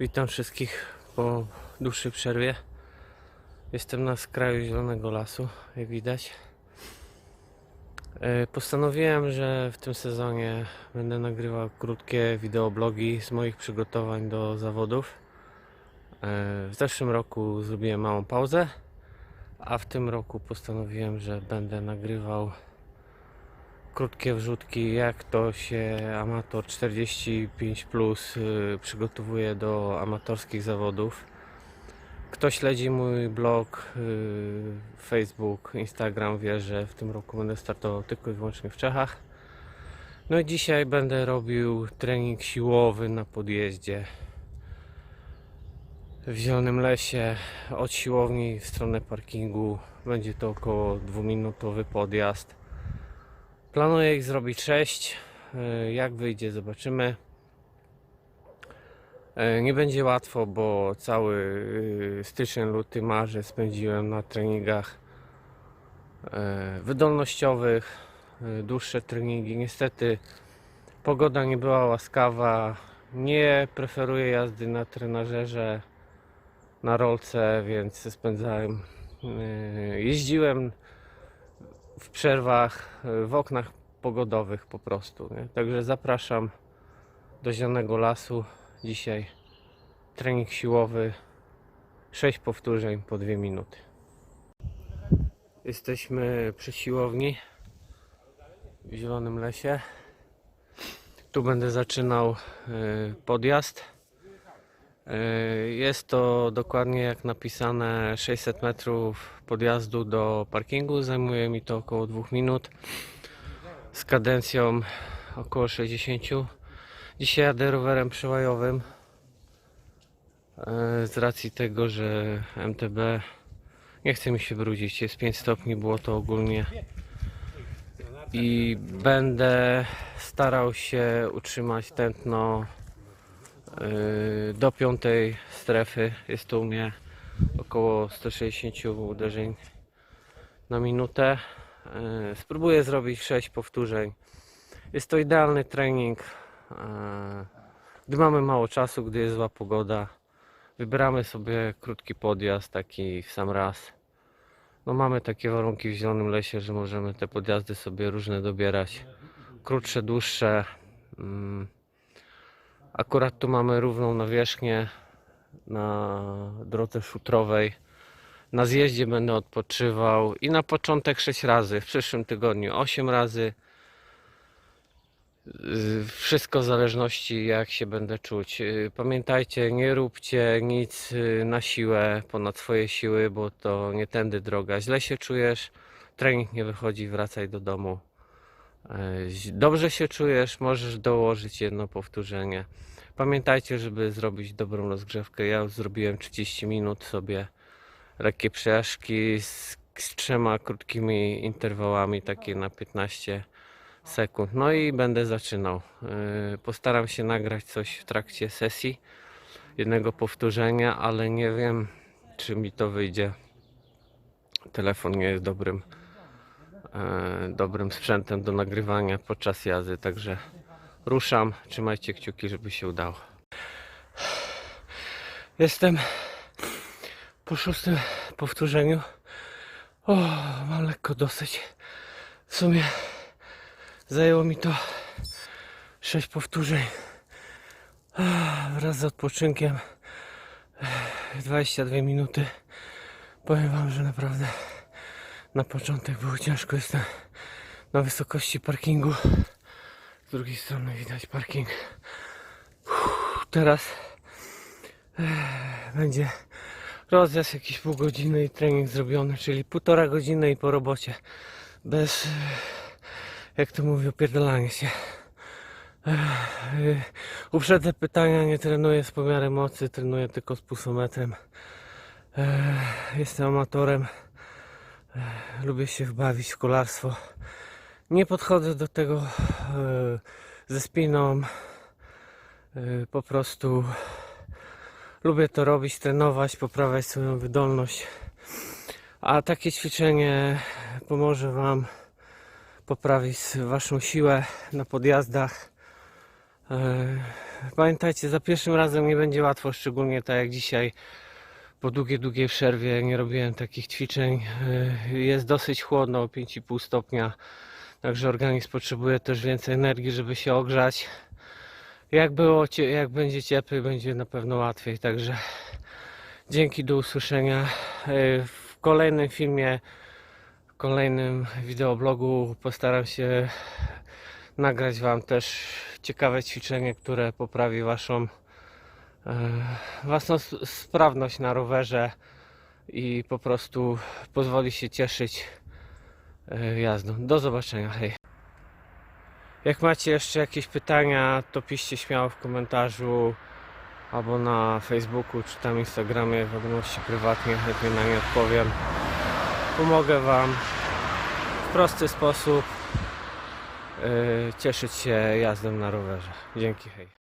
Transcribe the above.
Witam wszystkich po dłuższej przerwie. Jestem na skraju Zielonego Lasu, jak widać. E, Postanowiłem, że w tym sezonie będę nagrywał krótkie wideoblogi z moich przygotowań do zawodów. E, W zeszłym roku zrobiłem małą pauzę, a w tym roku postanowiłem, że będę nagrywał krótkie wrzutki, jak to się amator 45 plus y, przygotowuje do amatorskich zawodów. Kto śledzi mój blog, y, Facebook, Instagram wie, że w tym roku będę startował tylko i wyłącznie w Czechach. No i dzisiaj będę robił trening siłowy na podjeździe w Zielonym Lesie od siłowni w stronę parkingu. Będzie to około dwuminutowy podjazd. Planuję ich zrobić 6. Jak wyjdzie, zobaczymy. E, Nie będzie łatwo, bo cały y, styczeń, luty, marzec spędziłem na treningach e, wydolnościowych, e, dłuższe treningi. Niestety pogoda nie była łaskawa. Nie preferuję jazdy na trenażerze, na rolce, więc spędzałem, e, jeździłem w przerwach, y, w oknach pogodowych po prostu. Nie? Także zapraszam do Zielonego Lasu. Dzisiaj trening siłowy, 6 powtórzeń po 2 minuty. Jesteśmy przy siłowni w Zielonym Lesie. Tu będę zaczynał y, podjazd. Y, Jest to dokładnie jak napisane 600 metrów podjazdu do parkingu. Zajmuje mi to około 2 minut z kadencją około 60. Dzisiaj jadę rowerem przełajowym y, z racji tego, że MTB nie chce mi się brudzić. Jest 5 stopni, było to ogólnie i będę starał się utrzymać tętno do piątej strefy jest to u mnie około 160 uderzeń na minutę. Yy, Spróbuję zrobić 6 powtórzeń. Jest to idealny trening, yy, gdy mamy mało czasu, gdy jest zła pogoda. Wybieramy sobie krótki podjazd, taki w sam raz. No mamy takie warunki w Zielonym Lesie, że możemy te podjazdy sobie różne dobierać. Krótsze, dłuższe. Akurat tu mamy równą nawierzchnię na drodze szutrowej. Na zjeździe będę odpoczywał i na początek 6 razy, w przyszłym tygodniu 8 razy. Wszystko w zależności jak się będę czuć. Pamiętajcie, nie róbcie nic yy, na siłę, ponad swoje siły, bo to nie tędy droga. Źle się czujesz, trening nie wychodzi, wracaj do domu. Dobrze się czujesz, możesz dołożyć jedno powtórzenie. Pamiętajcie, żeby zrobić dobrą rozgrzewkę. Ja zrobiłem 30 minut sobie lekkie przejażdżki z, z trzema krótkimi interwałami, takie na 15 sekund. No i będę zaczynał. Postaram się nagrać coś w trakcie sesji, jednego powtórzenia, ale nie wiem, czy mi to wyjdzie. Telefon nie jest dobrym, dobrym sprzętem do nagrywania podczas jazdy, także ruszam. Trzymajcie kciuki, żeby się udało. Jestem po szóstym powtórzeniu. O, mam lekko dosyć. W sumie zajęło mi to 6 powtórzeń. Wraz z odpoczynkiem 22 minuty. Powiem Wam, że naprawdę na początek było ciężko. Jestem na wysokości parkingu. Z drugiej strony widać parking. Uff, Teraz będzie rozjazd jakieś pół godziny i trening zrobiony, czyli półtora godziny i po robocie. Bez, jak to mówię, opierdolania się. Uprzedzę pytania, nie trenuję z pomiarem mocy, trenuję tylko z pulsometrem. Jestem amatorem. Lubię się wbawić w kolarstwo. Nie podchodzę do tego e, ze spiną. E, Po prostu lubię to robić, trenować, poprawiać swoją wydolność. A takie ćwiczenie pomoże Wam poprawić Waszą siłę na podjazdach. E, pamiętajcie, za pierwszym razem nie będzie łatwo, szczególnie tak jak dzisiaj. Po długiej, długiej przerwie nie robiłem takich ćwiczeń. Yy, Jest dosyć chłodno, o 5,5 stopnia. Także organizm potrzebuje też więcej energii, żeby się ogrzać. Jak było, jak będzie cieplej, będzie na pewno łatwiej. Także dzięki, do usłyszenia. Yy, W kolejnym filmie, w kolejnym wideoblogu postaram się nagrać Wam też ciekawe ćwiczenie, które poprawi Waszą, s- sprawność na rowerze i po prostu pozwoli się cieszyć e, jazdą. Do zobaczenia, hej. Jak macie jeszcze jakieś pytania, to piszcie śmiało w komentarzu albo na Facebooku czy tam Instagramie, wiadomości prywatnie, chętnie na nie odpowiem. Pomogę Wam w prosty sposób e, cieszyć się jazdą na rowerze. Dzięki, hej.